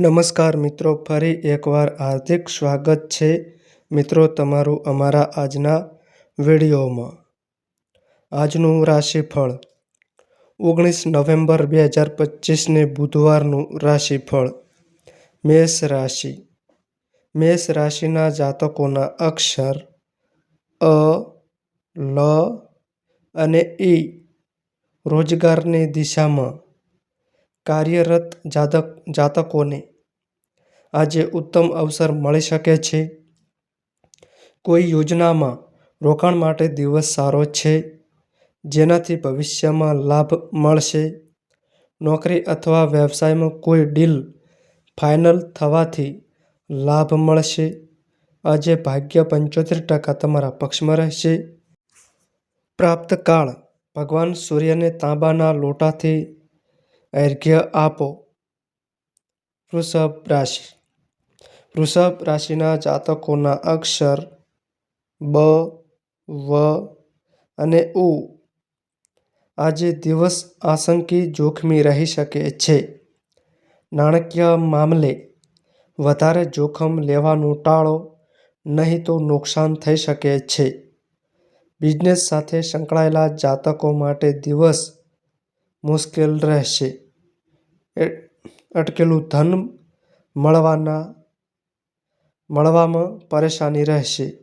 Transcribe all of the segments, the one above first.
નમસ્કાર મિત્રો, ફરી એકવાર હાર્દિક સ્વાગત છે મિત્રો તમારું અમારા આજના વિડીયોમાં. આજનું રાશિફળ. ઓગણીસ નવેમ્બર બે હજાર પચીસને બુધવારનું રાશિફળ. મેષ રાશિ. મેષ રાશિના જાતકોના અક્ષર અ, લ અને ઈ રોજગારની દિશામાં કાર્યરત જાતક જાતકોને આજે ઉત્તમ અવસર મળી શકે છે. કોઈ યોજનામાં રોકાણ માટે દિવસ સારો છે, જેનાથી ભવિષ્યમાં લાભ મળશે. નોકરી અથવા વ્યવસાયમાં કોઈ ડીલ ફાઇનલ થવાથી લાભ મળશે. આજે ભાગ્ય પંચોતેર ટકા તમારા પક્ષમાં રહેશે. પ્રાપ્ત કાળ, ભગવાન સૂર્યને તાંબાના લોટાથી અર્ઘ્ય આપો. વૃષભ રાશિ. વૃષભ રાશિના જાતકોના અક્ષર બ, વ અને ઉ. આજે દિવસ આશંકી જોખમી રહી શકે છે. નાણાકીય મામલે વધારે જોખમ લેવાનું ટાળો, નહીં તો નુકસાન થઈ શકે છે. બિઝનેસ સાથે સંકળાયેલા જાતકો માટે દિવસ મુશ્કેલ રહેશે. અટકેલું ધન મળવાના મળવામાં પરેશાની રહેશે.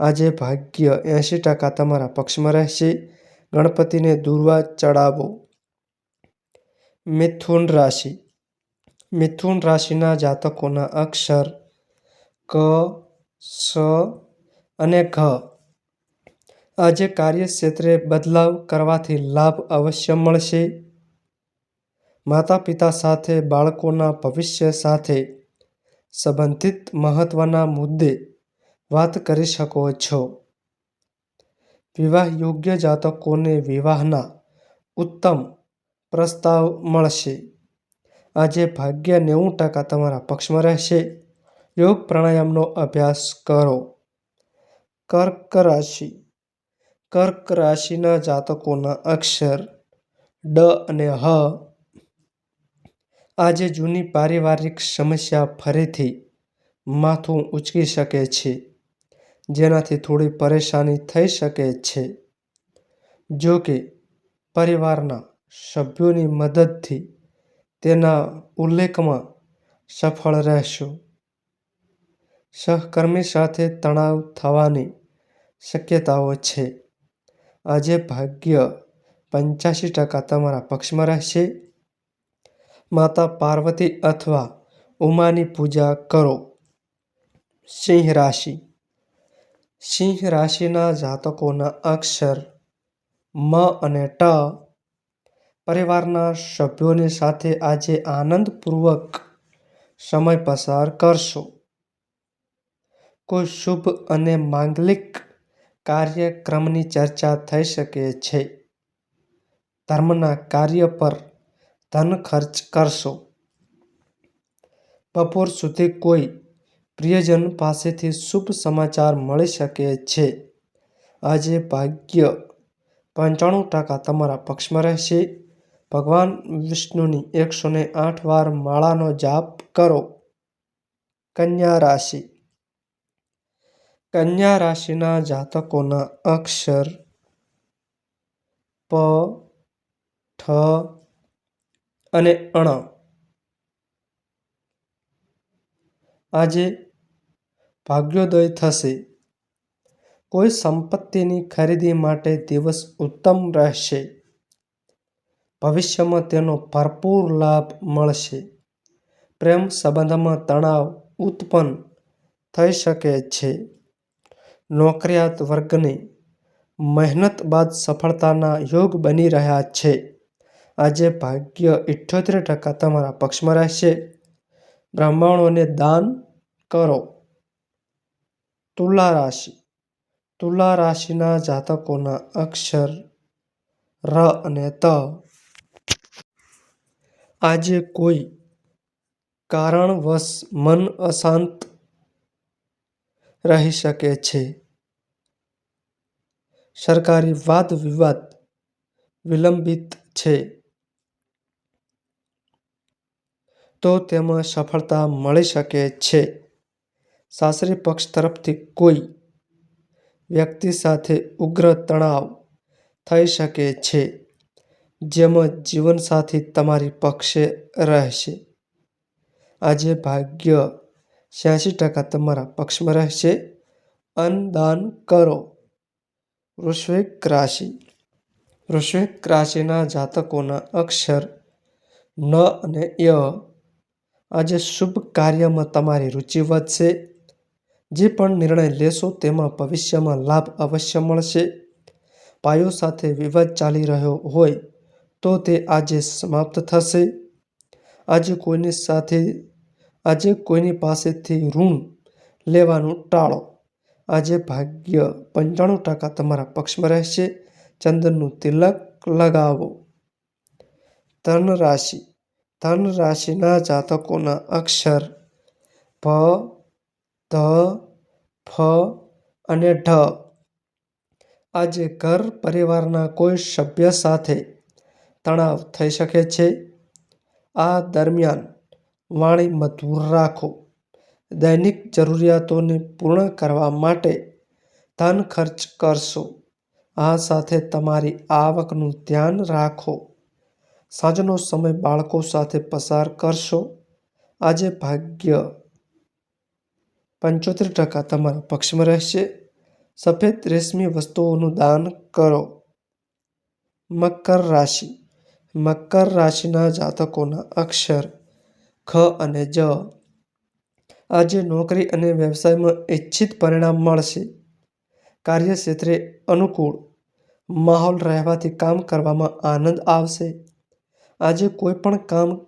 આજે ભાગ્ય એંશી ટકા તમારા પક્ષમાં રહેશે. ગણપતિને દુર્વા ચડાવો. મિથુન રાશિ. મિથુન રાશિના જાતકોના અક્ષર ક, સ અને ઘ. આજે કાર્યક્ષેત્રે બદલાવ કરવાથી લાભ અવશ્ય મળશે. માતા પિતા સાથે, બાળકોના ભવિષ્ય સાથે સંબંધિત મહત્વના મુદ્દે વાત કરી શકો છો. વિવાહ યોગ્ય જાતકોને વિવાહના ઉત્તમ પ્રસ્તાવ મળશે. આજે ભાગ્ય નેવું ટકા તમારા પક્ષમાં રહેશે. યોગ પ્રાણાયામનો અભ્યાસ કરો. કર્ક રાશિ. કર્ક રાશિના જાતકોના અક્ષર ડ અને હ આજે જૂની પારિવારિક સમસ્યા ફરીથી માથું ઉંચકી શકે છે, જેનાથી થોડી પરેશાની થઈ શકે છે. જો કે, પરિવારના સભ્યોની મદદથી તેના ઉલ્લેખમાં સફળ રહેશો. સહકર્મી સાથે તણાવ થવાની શક્યતાઓ છે. આજે ભાગ્ય પંચ્યાસી ટકા તમારા પક્ષમાં રહેશે માતા પાર્વતી અથવા ઉમાની પૂજા કરો. સિંહ રાશિ. સિંહ રાશિના જાતકોના અક્ષર મ અને ટ પરિવારના સભ્યોની સાથે આજે આનંદપૂર્વક સમય પસાર કરશો. કોઈ શુભ અને માંગલિક કાર્યક્રમની ચર્ચા થઈ શકે છે. ધર્મના કાર્ય પર ધન ખર્ચ કરશો. બપોર સુધી કોઈ પ્રિયજન પાસેથી શુભ સમાચાર મળી શકે છે. આજે ભાગ્ય પંચાણું ટકા તમારા પક્ષમાં રહેશે. ભગવાન વિષ્ણુની એકસો ને આઠ વાર માળાનો જાપ કરો. કન્યા રાશિ. કન્યા રાશિના જાતકોના અક્ષર પ, ઠ અને અણ આજે ભાગ્યોદય થશે. કોઈ સંપત્તિની ખરીદી માટે દિવસ ઉત્તમ રહેશે. ભવિષ્યમાં તેનો ભરપૂર લાભ મળશે. પ્રેમ સંબંધમાં તણાવ ઉત્પન્ન થઈ શકે છે. નોકરિયાત વર્ગને મહેનત બાદ સફળતાના યોગ બની રહ્યા છે. આજે ભાગ્ય ઇઠ્ઠોતેર ટકા તમારા પક્ષમાં રહેશે. બ્રાહ્મણોને દાન કરો. તુલા રાશિ. તુલા રાશિના જાતકોના અક્ષર ર અને ત. આજે કોઈ કારણવશ મન અશાંત રહી શકે છે. સરકારી વાદ વિવાદ વિલંબિત છે. તો તેમાં સફળતા મળી શકે છે. સાસરી પક્ષ તરફથી કોઈ વ્યક્તિ સાથે ઉગ્ર તણાવ થઈ શકે છે, જેમાં જીવનસાથી તમારી પક્ષે રહેશે. આજે ભાગ્ય છ્યાસી ટકા તમારા પક્ષમાં રહેશે. અન્નદાન કરો. વૃશ્વિક રાશિ. વૃશ્વિક રાશિના જાતકોના અક્ષર ન અને ય આજે શુભ કાર્યમાં તમારી રુચિ વધશે. જે પણ નિર્ણય લેશો તેમાં ભવિષ્યમાં લાભ અવશ્ય મળશે. પાયો સાથે વિવાદ ચાલી રહ્યો હોય તો તે આજે સમાપ્ત થશે. આજે કોઈની સાથે, આજે કોઈની પાસેથી ઋણ લેવાનું ટાળો. આજે ભાગ્ય પંચાણું ટકા તમારા પક્ષમાં રહેશે. ચંદનનું તિલક લગાવો. ધન રાશિ ધન રાશિના જાતકોના અક્ષર ભ ધ ફ અને ઢ. આજે ઘર પરિવારના કોઈ સભ્ય સાથે તણાવ થઈ શકે છે? આ દરમિયાન વાણી મધુર રાખો. દૈનિક જરૂરિયાતોને પૂર્ણ કરવા માટે ધન ખર્ચ કરશો. આ સાથે તમારી આવકનું ધ્યાન રાખો. સાંજનો સમય બાળકો સાથે પસાર કરશો. આજે ભાગ્ય પંચોતેર ટકા તમારા પક્ષમાં રહેશે. સફેદ રેશમી વસ્તુઓનું દાન કરો. મકર રાશિ. મકર રાશિના જાતકોના અક્ષર ખ અને જ. આજે નોકરી અને વ્યવસાયમાં ઈચ્છિત પરિણામ મળશે. કાર્યક્ષેત્રે અનુકૂળ માહોલ રહેવાથી કામ કરવામાં આનંદ આવશે. આજે કોઈ પણ કામ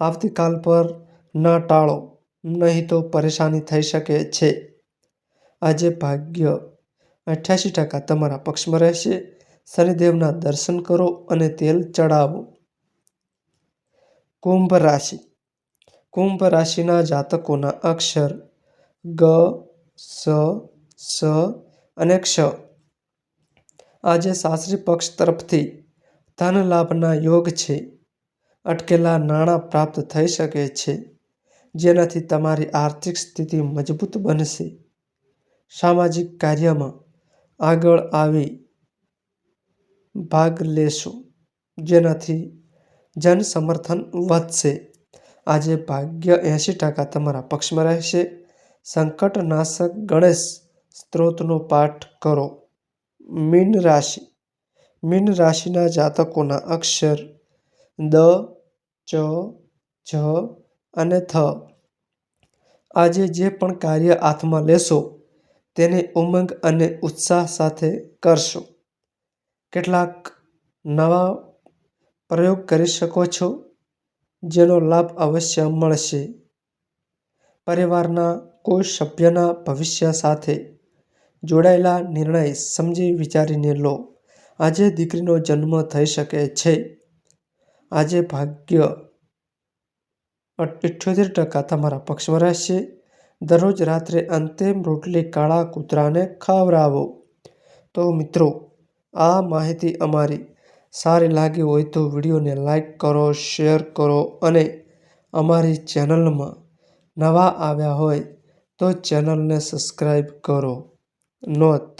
આવતીકાલ પર ન ટાળો, નહીં તો પરેશાની થઈ શકે છે. આજે ભાગ્ય અઠ્યાસી ટકા તમારા પક્ષમાં રહેશે. શનિદેવના દર્શન કરો અને તેલ ચડાવો. કુંભ રાશિ. કુંભ રાશિના જાતકોના અક્ષર ગ, સ સ અને ક્ષ. આજે સાસરી પક્ષ તરફથી ધન લાભના યોગ છે. અટકેલા નાણાં પ્રાપ્ત થઈ શકે છે, જેનાથી તમારી આર્થિક સ્થિતિ મજબૂત બનશે. સામાજિક કાર્યમાં આગળ આવી ભાગ લેશો, જેનાથી જન સમર્થન વધશે. આજે ભાગ્ય એંશી ટકા તમારા પક્ષમાં રહેશે. સંકટનાશક ગણેશ સ્ત્રોતનો પાઠ કરો. મીન રાશિ. મીન રાશિના જાતકોના અક્ષર દ, ચ જ અને થ. આજે જે પણ કાર્ય હાથમાં લેશો, તેને ઉમંગ અને ઉત્સાહ સાથે કરશો. કેટલાક નવા પ્રયોગ કરી શકો છો, જેનો લાભ અવશ્ય મળશે. પરિવારના કોઈ સભ્યના ભવિષ્ય સાથે જોડાયેલા નિર્ણય સમજી વિચારીને લો. આજે દીકરીનો જન્મ થઈ શકે છે. આજે ભાગ્ય ઇઠ્યોતેર ટકા તમારા પક્ષમાં રહેશે. દરરોજ રાત્રે અંતિમ રોટલી કાળા કૂતરાને ખવડાવો. તો મિત્રો, આ માહિતી અમારી સારી લાગી હોય તો વિડીયોને લાઈક કરો, શેર કરો અને અમારી ચેનલમાં નવા આવ્યા હોય તો ચેનલને સબસ્ક્રાઈબ કરો. નોંધ,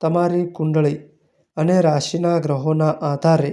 તમારી કુંડળી અને રાશિના ગ્રહોના આધારે